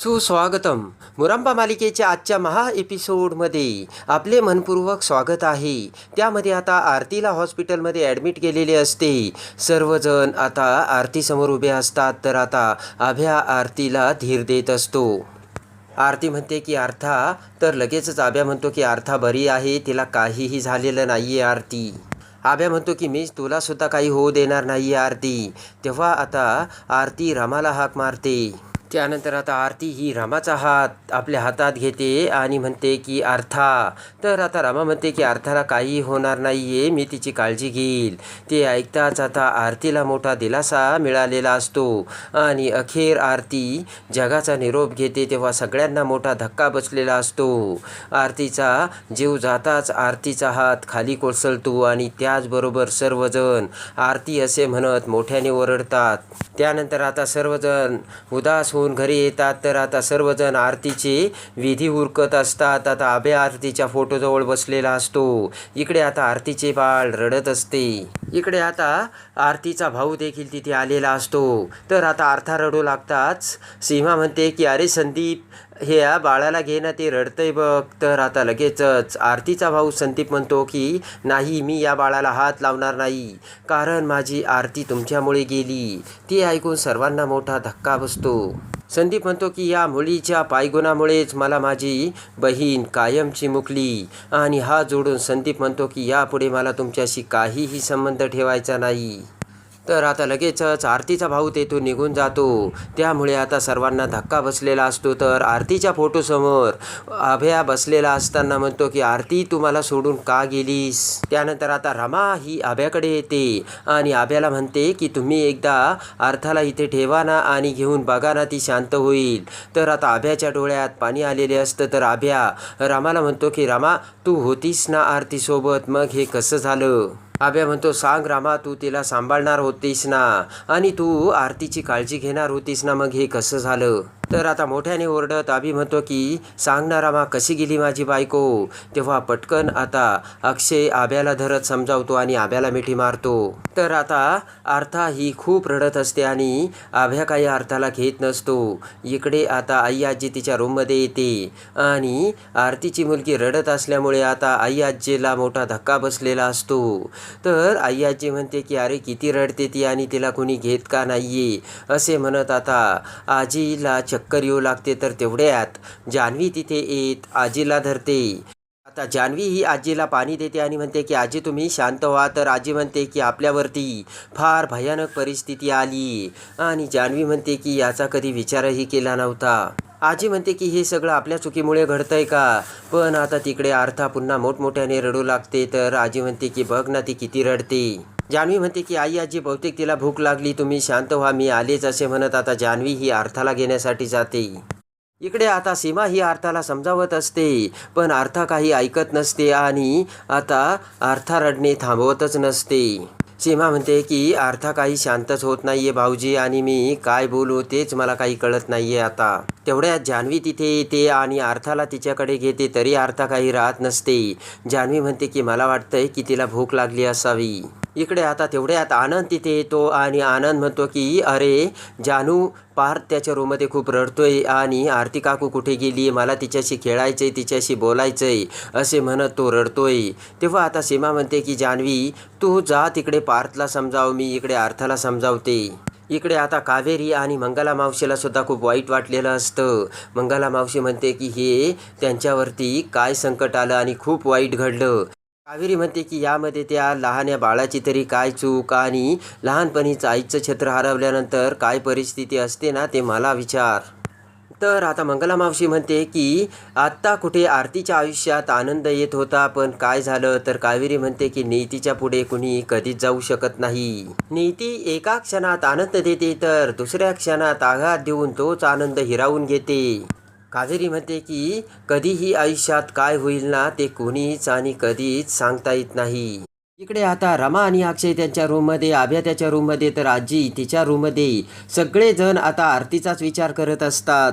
सुस्वागतम. मुरांबा मालिकेच्या आजच्या महा एपिसोडमध्ये आपले मनपूर्वक स्वागत आहे. त्यामध्ये आता आरतीला हॉस्पिटलमध्ये ॲडमिट केलेले असते. सर्वजण आता आरतीसमोर उभे असतात तर आता आभ्या आरतीला धीर देत असतो. आरती म्हणते की आर्था तर लगेचच आभ्या म्हणतो की आर्था बरी आहे तिला काहीही झालेलं नाही आहे आरती. आभ्या म्हणतो की मीच तुलासुद्धा काही होऊ देणार नाही आहे आरती. तेव्हा आता आरती रमाला हाक मारते. त्यानंतर आता आरती ही रामाचा हात आपल्या हातात घेते आणि म्हणते की आर्था. तर आता रामा म्हणते की अर्थाला काही होणार नाही आहे मी तिची काळजी घेईल. ते ऐकताच आता आरतीला मोठा दिलासा मिळालेला असतो. आणि अखेर आरती जगाचा निरोप घेते तेव्हा सगळ्यांना मोठा धक्का बसलेला असतो. आरतीचा जीव जाताच आरतीचा हात खाली कोसळतो आणि त्याचबरोबर सर्वजण आरती असे म्हणत मोठ्याने ओरडतात. त्यानंतर आता सर्वजण उदास हो होऊन घरी येतात. तर आता सर्वजण आरतीचे विधी उरकत असतात. आता अभ्या आरतीच्या फोटोजवळ बसलेला असतो. इकडे आता आरतीचे बाळ रडत असते. इकडे आता आरतीचा भाऊ देखील तिथे आलेला असतो. तर आता आर्था रडू लागताच सीमा म्हणते की अरे संदीप हे या बाळाला घे ना ते रडतंय बघ. तर आता लगेचच आरतीचा भाऊ संदीप म्हणतो की नाही मी या बाळाला हात लावणार नाही. कारण माझी आरती तुमच्यामुळे गेली. ती ऐकून सर्वांना मोठा धक्का बसतो. संदीप म्हणतो की या मुलीच्या पायगुणामुळेच मला माझी बहीण कायमची मुकली. आणि हा जोडून संदीप म्हणतो की यापुढे मला तुमच्याशी काहीही संबंध ठेवायचा नाही. तर आता लगेचच आरतीचा भाऊ तेथून निघून जातो. त्यामुळे आता सर्वांना धक्का बसलेला असतो. तर आरतीच्या फोटोसमोर अभया बसलेला असताना म्हणतो की आरती तुम्हाला सोडून का गेलीस? त्यानंतर आता रमा ही आभ्याकडे येते आणि आभ्याला म्हणते की तुम्ही एकदा अर्थाला इथे ठेवा ना आणि घेऊन बघा ना ती शांत होईल. तर आता आभ्याच्या डोळ्यात पाणी आलेले असतं. तर आभ्या रामाला म्हणतो की रामा तू होतीस ना आरतीसोबत? मग हे कसं झालं? आभ्या म्हणतो सांग रामा तू तिला सांभाळणार होतीस ना? आणि तू आरतीची काळजी घेणार होतीस ना? मग हे कसं झालं? तर आता मोठ्याने ओरडत आभी म्हणतो की सांग ना कशी गेली माझी बायको? तेव्हा पटकन आता अक्षय आभ्याला धरत समजावतो आणि आभ्याला मिठी मारतो. तर आता आर्था ही खूप रडत असते आणि आभ्या काही अर्थाला घेत नसतो. इकडे आता आई आजी तिच्या रूममध्ये येते आणि आरतीची मुलगी रडत असल्यामुळे आता आई आजीला मोठा धक्का बसलेला असतो. तर आई आजी म्हणते की अरे किती रडते ती आणि तिला कुणी घेत का नाहीये? असे म्हणत आता आजीला चक्कर येऊ लागते तर तेवढ्यात जान्हवी तिथे येत आजीला धरते. आता जान्हवी ही आजीला पाणी देते आणि म्हणते की आजी तुम्ही शांत व्हा. तर आजी म्हणते की आपल्यावरती फार भयानक परिस्थिती आली. आणि जान्हवी म्हणते की याचा कधी विचारही केला नव्हता. आजी म्हणते की हे सगळं आपल्या चुकीमुळे घडतंय का? पण आता तिकडे आर्था पुन्हा मोठमोठ्याने रडू लागते तर आजी म्हणते की बघ ना ती किती रडते. जान्हवी म्हणते की आई आजी बहुतेक तिला भूक लागली. तुम्ही शांत व्हा. मी आलेच असे म्हणत आता जान्हवी ही अर्थाला घेण्यासाठी जाते. इकडे आता सीमा ही अर्थाला समजावत असते पण अर्था काही ऐकत नसते आणि आता अर्था रडणे थांबवतच नसते. सीमा म्हणते की अर्था काही शांतच होत नाही आहे भाऊजी आणि मी काय बोलू तेच मला काही कळत नाही आहे आता. तेवढ्यात जान्हवी तिथे येते आणि अर्थाला तिच्याकडे घेते तरी अर्था काही राहत नसते. जान्हवी म्हणते की मला वाटतंय की तिला भूक लागली असावी. इकडे आता तेवढ्यात आनंद तिथे येतो आणि आनंद म्हणतो की अरे जानू पार्थ त्याच्या रूममध्ये खूप रडतोय आणि आरती काकू कुठे गेली? मला तिच्याशी खेळायचं आहे तिच्याशी बोलायचं आहे असे म्हणत तो रडतोय. तेव्हा आता सीमा म्हणते की जान्हवी तू जा तिकडे पार्थला समजाव मी इकडे अर्थाला समजावते. इकडे आता कावेरी आणि मंगला मावशीला सुद्धा खूप वाईट वाटलेलं असतं. मंगला मावशी म्हणते की हे त्यांच्यावरती काय संकट आलं आणि खूप वाईट घडलं. कावेरी म्हणते की यामध्ये त्या लहान्या बाळाची तरी काय चूक आणि लहानपणीच आईचं छत्र हरवल्यानंतर काय परिस्थिती असते ना ते मला विचार. तर आता मंगला मावशी म्हणते की आत्ता कुठे आरतीच्या आयुष्यात आनंद येत होता पण काय झालं? तर कावेरी म्हणते की नीतीच्या पुढे कुणी कधीच जाऊ शकत नाही. नीती एका क्षणात आनंद देते तर दुसऱ्या क्षणात आघात देऊन तोच आनंद हिरावून घेते. काजरी म्हणते की कधीही आयुष्यात काय होईल ना ते कोणीच आणि कधीच सांगता येत नाही. इकडे आता रमा आणि अक्षय त्यांच्या रूममध्ये आभ्या त्याच्या रूममध्ये तर आजी तिच्या रूममध्ये. सगळेजण आता आरतीचाच विचार करत असतात.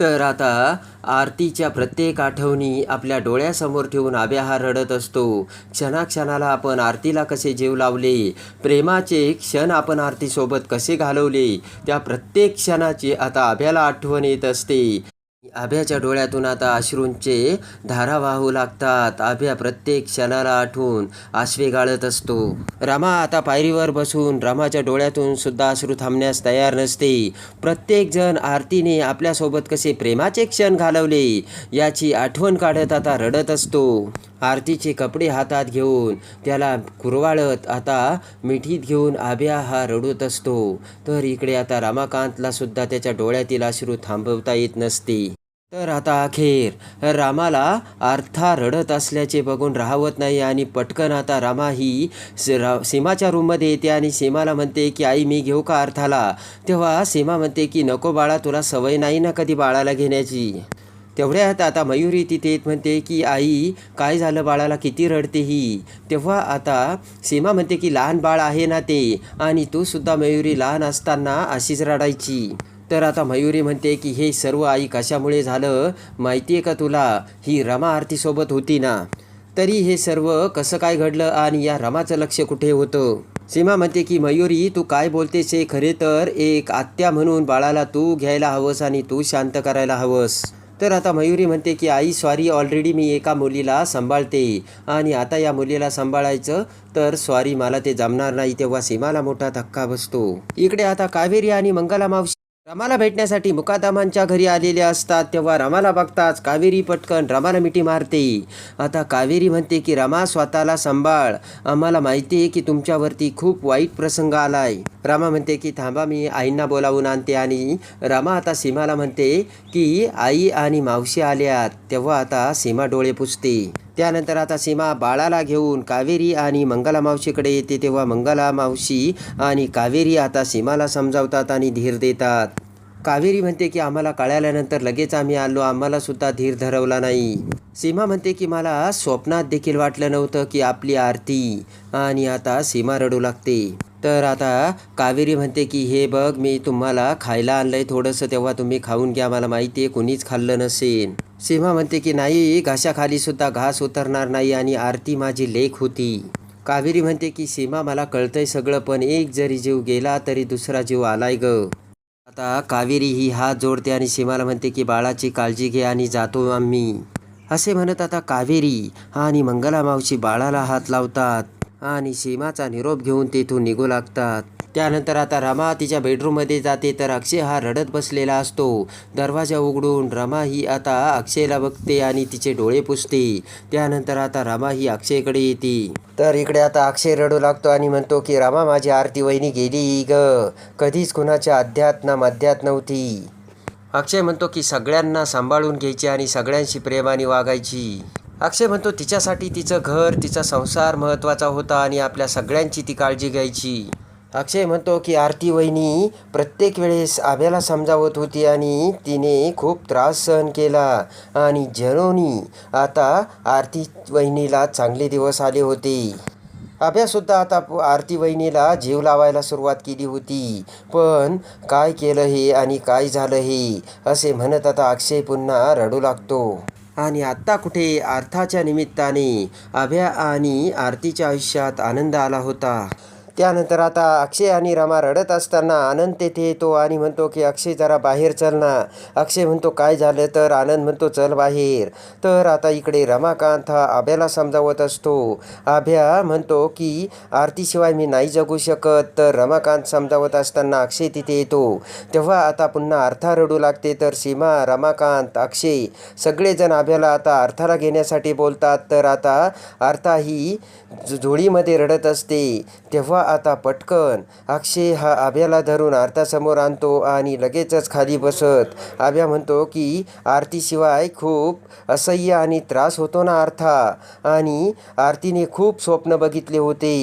तर आता आरतीच्या प्रत्येक आठवणी आपल्या डोळ्यासमोर ठेवून आब्या हा रडत असतो. क्षणाक्षणाला आपण आरतीला कसे जीव लावले? प्रेमाचे क्षण आपण आरतीसोबत कसे घालवले? त्या प्रत्येक क्षणाची आता आभ्याला आठवण येत असते. आभ्याच्या डोळ्यातून आता अश्रूंचे धारा वाहू लागतात. आभ्या प्रत्येक क्षणाला आठवून आश्वे गाळत असतो. रामा आता पायरीवर बसून रामाच्या डोळ्यातून सुद्धा अश्रू थांबण्यास तयार नसते. प्रत्येक जण आरतीने आपल्यासोबत कसे प्रेमाचे क्षण घालवले याची आठवण काढत आता रडत असतो. आरतीचे कपडे हातात घेऊन त्याला कुरवाळत आता मिठीत घेऊन आभ्या हा रडत असतो. तर इकडे आता रामाकांतला सुद्धा त्याच्या डोळ्यातील अश्रू थांबवता येत नसते. तर आता अखेर रामाला आर्था रडत असल्याचे बघून राहवत नाही आणि पटकन आता रामा ही स- रा सीमाच्या रूममध्ये येते आणि सीमाला म्हणते की आई मी घेऊ का अर्थाला तेव्हा सीमा म्हणते की नको बाळा तुला सवय नाही ना कधी बाळाला घेण्याची. तेवढ्यात आता मयुरी तिथे येत म्हणते की आई काय झालं बाळाला? किती रडते ही? तेव्हा आता सीमा म्हणते की लहान बाळ आहे ना ते. आणि तूसुद्धा मयुरी लहान असताना अशीच रडायची. तर आता मयुरी म्हणते की हे सर्व आई कशामुळे झालं? माहिती आहे का तुला? ही रमा आरतीसोबत होती ना. तरी हे सर्व कसं काय घडलं आणि या रमाचं लक्ष कुठे होतं? सीमा म्हणते की मयुरी तू काय बोलतेस हे खरे तर? एक आत्या म्हणून बाळाला तू घ्यायला हवंस आणि तू शांत करायला हवंस. तर आता मयुरी म्हणते की आई सॉरी ऑलरेडी मी एका मुलीला सांभाळते आणि आता या मुलीला सांभाळायचं तर सॉरी मला ते जमणार नाही. तेव्हा सीमाला मोठा धक्का बसतो. इकडे आता कावेरी आणि मंगला मावशी रमाला भेटण्यासाठी मुकादामांच्या घरी आलेले असतात तेव्हा रमाला बघताच कावेरी पटकन रमाला मिठी मारते. आता कावेरी म्हणते की रमा स्वतःला सांभाळ. आम्हाला माहिती आहे की तुमच्यावरती खूप वाईट प्रसंग आलाय. रमा म्हणते की थांबा मी आईंना बोलावून आणते. आणि रमा आता सीमाला म्हणते की आई आणि मावशी आल्यात. तेव्हा आता सीमा डोळे पुसते. त्यानंतर आता सीमा बाळाला घेऊन कावेरी आणि मंगला मावशीकडे येते तेव्हा मंगला मावशी आणि कावेरी आता सीमाला समजावतात आणि धीर देतात. कावेरी म्हणते की आम्हाला कळाल्यानंतर लगेच आम्ही आलो आम्हाला सुद्धा धीर धरवला नाही. सीमा म्हणते की मला स्वप्नात देखील वाटलं नव्हतं की आपली आरती. आणि आता सीमा रडू लागते. तर आता कावेरी म्हणते की हे बघ मी तुम्हाला खायला आणलंय थोडंसं तेव्हा तुम्ही खाऊन घ्या मला माहिती आहे कोणीच खाल्लं नसेल सीमा म्हणते की नाही घाशाखाली सुद्धा घास उतरणार नाही आणि आरती माझी लेख होती. कावेरी म्हणते की सीमा मला कळतंय सगळं पण एक जरी जीव गेला तरी दुसरा जीव आलाय ग. आता कावेरी ही हात जोडते आणि सीमाला म्हणते की बाळाची काळजी घे आणि जातो आम्ही. असे म्हणत आता कावेरी आणि मंगला मावशी बाळाला हात लावतात. आणि सीमाचा निरोप घेऊन तेथून निघू लागतात. त्यानंतर आता रमा तिच्या बेडरूममध्ये जाते तर अक्षय हा रडत बसलेला असतो. दरवाजा उघडून रमा ही आता अक्षयला बघते आणि तिचे डोळे पुसते. त्यानंतर आता रमा ही अक्षयकडे येते. तर इकडे आता अक्षय रडू लागतो आणि म्हणतो की रमा माझी आरती वहिनी गेली ग. कधीच कुणाच्या अध्यात मध्यात नव्हती. अक्षय म्हणतो की सगळ्यांना सांभाळून घ्यायची आणि सगळ्यांशी प्रेमाने वागायची. अक्षय म्हणतो तिच्यासाठी तिचं घर तिचा संसार महत्त्वाचा होता आणि आपल्या सगळ्यांची ती काळजी घ्यायची. अक्षय म्हणतो की आरती वहिनी प्रत्येक वेळेस आभ्याला समजावत होती आणि तिने खूप त्रास सहन केला. आणि जनोनी आता आरती वहिनीला चांगले दिवस आले होते. आभ्यासुद्धा आता आरती वहिनीला जीव लावायला सुरुवात केली होती. पण काय केलं हे आणि काय झालं हे असे म्हणत आता अक्षय पुन्हा रडू लागतो. आणि आत्ता कुठे अर्थाच्या निमित्ताने अभ्या आणि आरतीच्या आयुष्यात आनंद आला होता. त्यानंतर आता अक्षय आणि रमा रडत असताना आनंद तेथे येतो आणि म्हणतो की अक्षय जरा बाहेर चल ना. अक्षय म्हणतो काय झालं? तर आनंद म्हणतो चल बाहेर. तर आता इकडे रमाकांत हा आभ्याला समजावत असतो. आभ्या म्हणतो की आरतीशिवाय मी नाही जगू शकत. तर रमाकांत समजावत असताना अक्षय तिथे येतो. तेव्हा आता पुन्हा अर्था रडू लागते. तर सीमा रमाकांत अक्षय सगळेजण आभ्याला आता अर्थाला घेण्यासाठी बोलतात. तर आता अर्था ही झोळीमध्ये रडत असते. तेव्हा आता पटकन. अक्षय हा आभ्याला धरून आरतासमोर आणतो आणि लगेचच खाली बसत. आभ्या म्हणतो की आरतीशिवाय खूप असह्य आणि त्रास होतो ना अर्था आणि आरतीने खूप स्वप्न बघितले होते.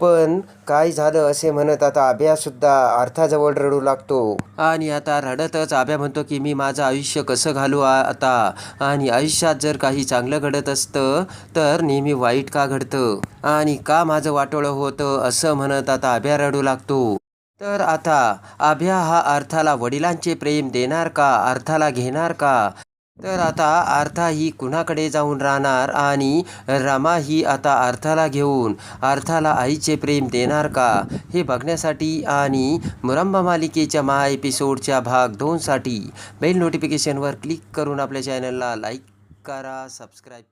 पण काय झालं असे म्हणत आता आभ्यासुद्धा अर्थाजवळ रडू लागतो. आणि आता रडतच आभ्या म्हणतो की मी माझं आयुष्य कसं घालू आता? आणि आयुष्यात जर काही चांगलं घडत असतं तर नेहमी वाईट का घडतं? आणि का माझं वाटोळं होतं? असं म्हणत आता अभ्या रडू लागतो. तर आता अभ्या हा अर्थाला वडिलांचे प्रेम देणार का अर्थाला घेणार का? तर आता अर्था ही कुणाकडे जाऊन राहणार आणि रमा ही आता अर्थाला घेऊन अर्थाला आईचे प्रेम देणार का? हे बघण्यासाठी आणि मुरंबा मालिकेच्या महा एपिसोडच्या भाग दोनसाठी बेल नोटिफिकेशनवर क्लिक करून आपल्या चॅनलला लाईक करा सबस्क्राईब